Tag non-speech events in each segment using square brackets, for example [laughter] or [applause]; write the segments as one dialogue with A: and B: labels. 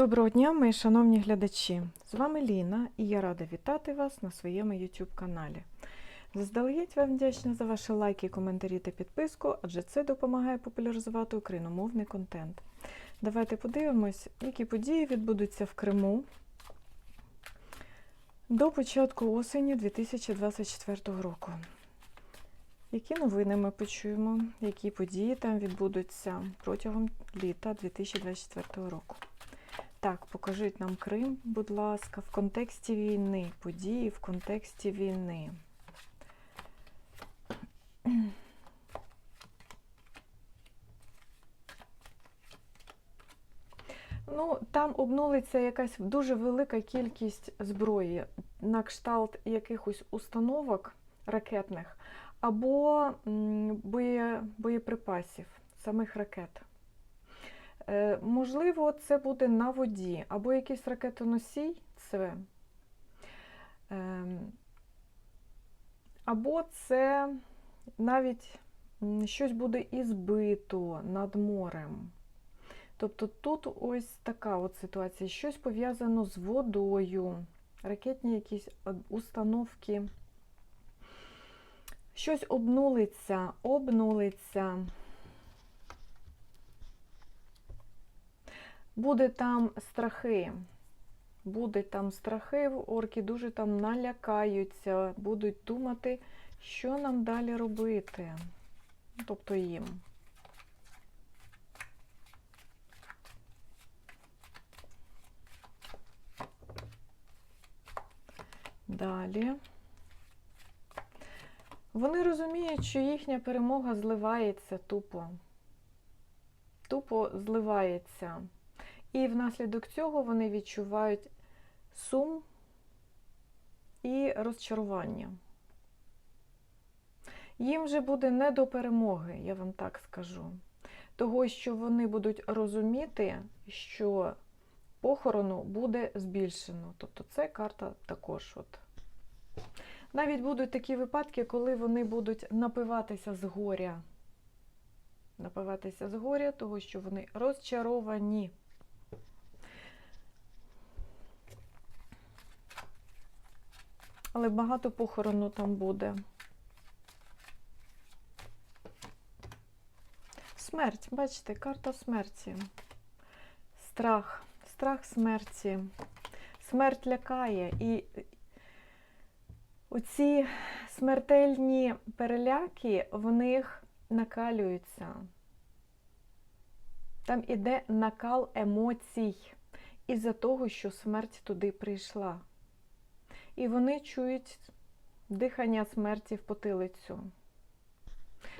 A: Доброго дня, мої шановні глядачі! З вами Ліна і я рада вітати вас на своєму YouTube каналі. Заздалегідь вам вдячна за ваші лайки, коментарі та підписку, адже це допомагає популяризувати україномовний контент. Давайте подивимось, які події відбудуться в Криму до початку осені 2024 року. Які новини ми почуємо, які події там відбудуться протягом літа 2024 року. Так, покажіть нам Крим, будь ласка, в контексті війни, події в контексті війни. Ну, там обнулиться якась дуже велика кількість зброї на кшталт якихось установок ракетних або боє, боєприпасів, самих ракет. Е, Можливо, це буде на воді, або якийсь ракетоносій, це, ем, або це навіть щось буде і збито над морем. Тобто тут ось така от ситуація, щось пов'язано з водою, ракетні якісь е, установки. Щось обнулиться, обнулиться. Буде там страхи. Буде там страхи, орки дуже там налякаються, будуть думати, що нам далі робити. Тобто їм. Далі. Вони розуміють, що їхня перемога зливається тупо. Тупо зливається. І внаслідок цього вони відчувають сум і розчарування. Їм же буде не до перемоги, я вам так скажу. Того, що вони будуть розуміти, що похорону буде збільшено. Тобто це карта також. От. Навіть будуть такі випадки, коли вони будуть напиватися з горя. Напиватися з горя, того, що вони розчаровані. Але багато похорону там буде. Смерть, бачите, карта смерті. Страх, страх смерті. Смерть лякає. І оці смертельні переляки в них накалюються. Там іде накал емоцій із-за того, що смерть туди прийшла. І вони чують дихання смерті в потилицю.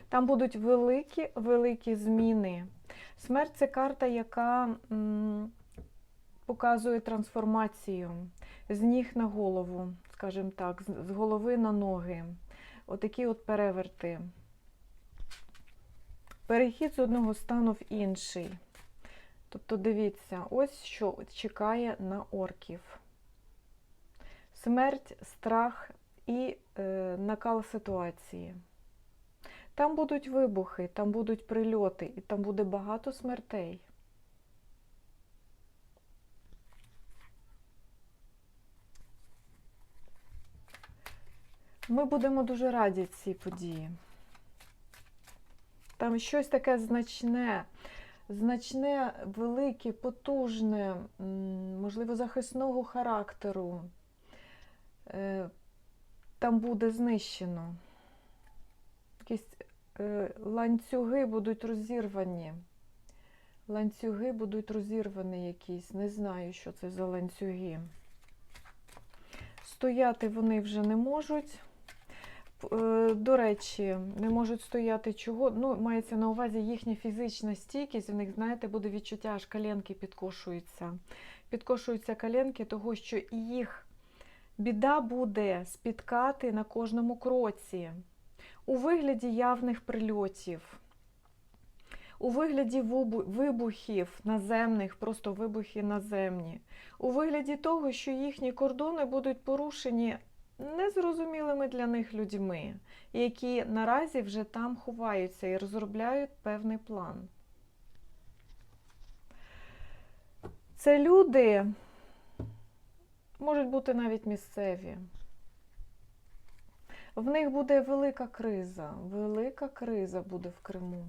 A: Там будуть великі, великі зміни. Смерть це карта, яка м, показує трансформацію з ніг на голову, скажімо так, з голови на ноги. Отакі от переверти. Перехід з одного стану в інший. Тобто, дивіться, ось що чекає на орків. Смерть, страх і е, накал ситуації. Там будуть вибухи, там будуть прильоти, і там буде багато смертей. Ми будемо дуже раді цій події. Там щось таке значне, значне, велике, потужне, можливо, захисного характеру. Е, Там буде знищено. Якісь е, ланцюги будуть розірвані. Ланцюги будуть розірвані якісь. Не знаю, що це за ланцюги. Стояти вони вже не можуть. Е, До речі, не можуть стояти чого. Ну, мається на увазі їхня фізична стійкість. В них, знаєте, буде відчуття, аж коленки підкошуються. Підкошуються коленки, того, що і їх біда буде спіткати на кожному кроці. У вигляді явних прильотів, у вигляді вибухів наземних, просто вибухи наземні, у вигляді того, що їхні кордони будуть порушені незрозумілими для них людьми, які наразі вже там ховаються і розробляють певний план. Це люди можуть бути навіть місцеві. В них буде велика криза. Велика криза буде в Криму.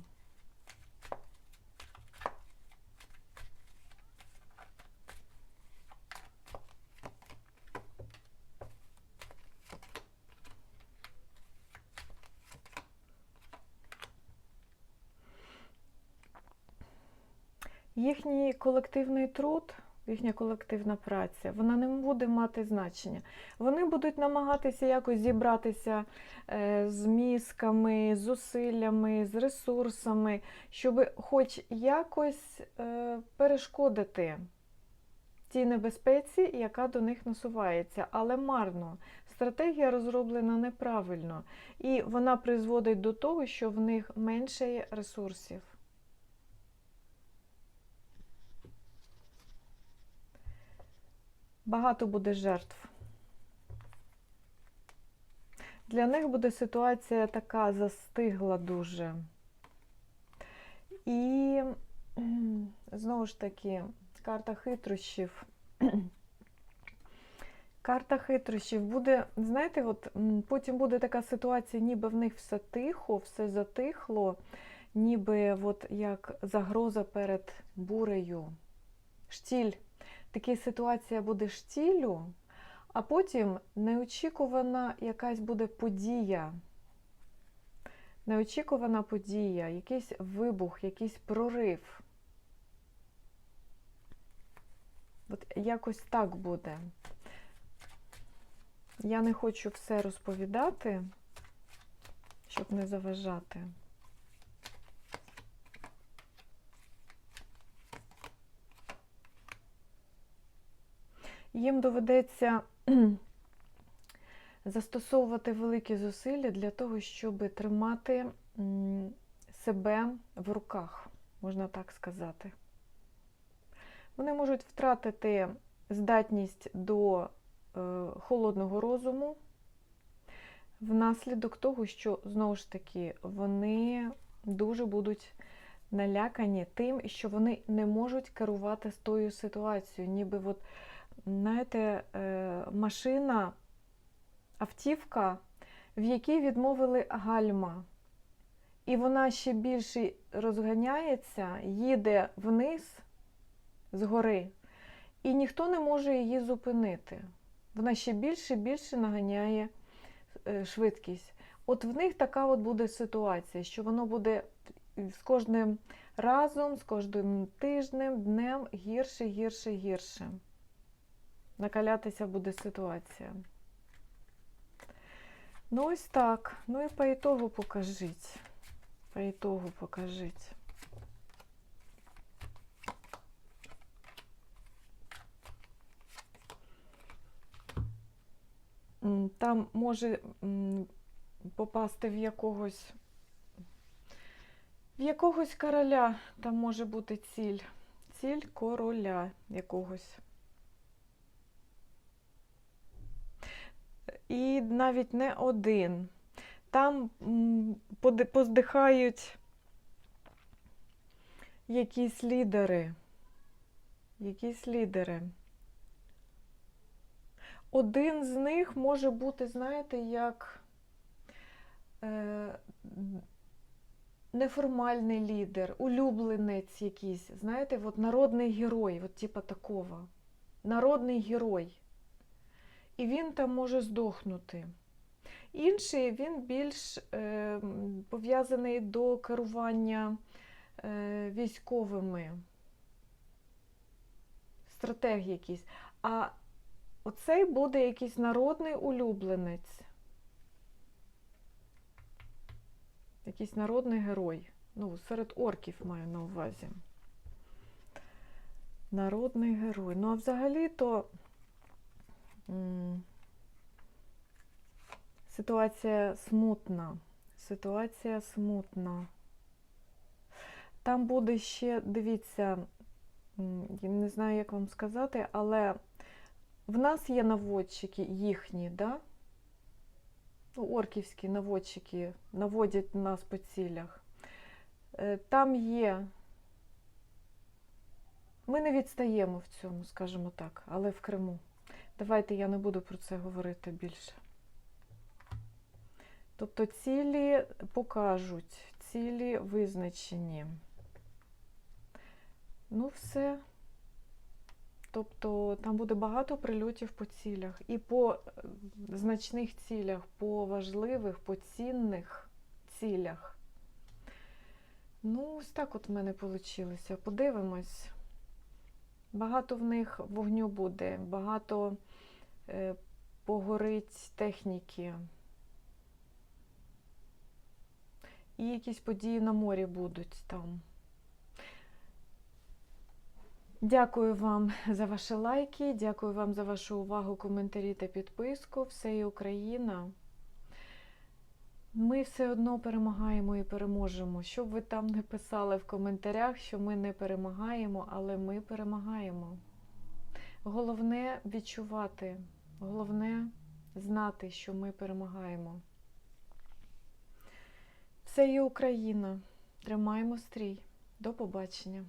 A: Їхній колективний труд, їхня колективна праця, вона не буде мати значення. Вони будуть намагатися якось зібратися е, з мізками, з зусиллями, з ресурсами, щоб хоч якось е, перешкодити тій небезпеці, яка до них насувається, але марно. Стратегія розроблена неправильно, і вона призводить до того, що в них менше ресурсів. Багато буде жертв. Для них буде ситуація така застигла дуже. І [clears throat] знову ж таки, карта хитрощів. [clears throat] Карта хитрощів буде, знаєте, от потім буде така ситуація, ніби в них все тихо, все затихло, ніби от як загроза перед бурею. Штіль. Така ситуація буде штілю, а потім неочікувана якась буде подія. Неочікувана подія, якийсь вибух, якийсь прорив. От якось так буде. Я не хочу все розповідати, щоб не заважати. Їм доведеться [clears throat] застосовувати великі зусилля для того, щоб тримати себе в руках, можна так сказати. Вони можуть втратити здатність до е, холодного розуму внаслідок того, що знову ж таки вони дуже будуть налякані тим, що вони не можуть керувати з тою ситуацією, ніби от, знаєте, е, машина, автівка, в якій відмовили гальма. І вона ще більше розганяється, їде вниз з гори, і ніхто не може її зупинити. Вона ще більше і більше наганяє е, швидкість. От в них така от буде ситуація, що воно буде з кожним разом, з кожним тижнем, днем гірше, гірше, гірше. Накалятися буде ситуація. Ну, ось так. Ну і по ітогу покажіть. По ітогу покажіть. Там може попасти в якогось в якогось короля, там може бути ціль. Ціль короля якогось. І навіть не один. Там поздихають якісь лідери. Якісь лідери. Один з них може бути, знаєте, як е, неформальний лідер, улюбленець якийсь, знаєте, от народний герой, от типа такого. Народний герой. І він там може здохнути. Інший він більш е, пов'язаний до керування е, військовими, стратег якийсь. А оцей буде якийсь народний улюбленець. Якийсь народний герой. Ну, серед орків маю на увазі. Народний герой. Ну, а взагалі-то ситуація смутна. Ситуація смутна. Там буде ще, дивіться, я не знаю, як вам сказати, але в нас є наводчики їхні, да? Ну, орківські наводчики наводять нас по цілях. Е, Там є Ми не відстаємо в цьому, скажімо так, але в Криму. Давайте я не буду про це говорити більше. Тобто цілі покажуть, цілі визначені. Ну, все. Тобто там буде багато прильотів по цілях. І по е, значних цілях, по важливих, по цінних цілях. Ну, ось так от в мене вийшло. Подивимось. Багато в них вогню буде, багато е, погорить техніки. І якісь події на морі будуть там. Дякую вам за ваші лайки, дякую вам за вашу увагу, коментарі та підписку. Все є Україна. Ми все одно перемагаємо і переможемо. Що б ви там не писали в коментарях, що ми не перемагаємо, але ми перемагаємо. Головне відчувати, головне знати, що ми перемагаємо. Все є Україна. Тримаємо стрій. До побачення.